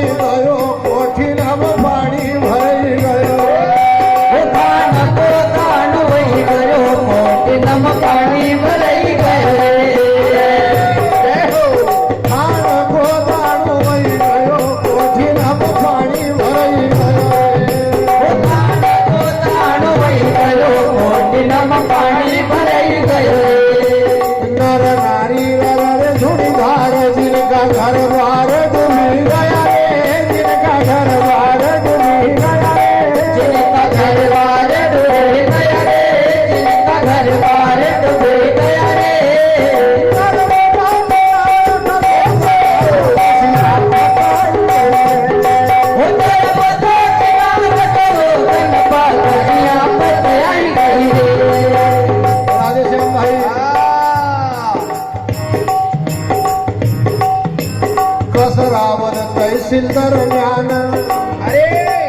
ભરાઈ ગયો. કોઠીનામાં પાણી ભરાઈ ગયો. પાણી ભરાઈ ગયો. પાણી ભરાઈ रावण तहसीलदार ज्ञान अरे!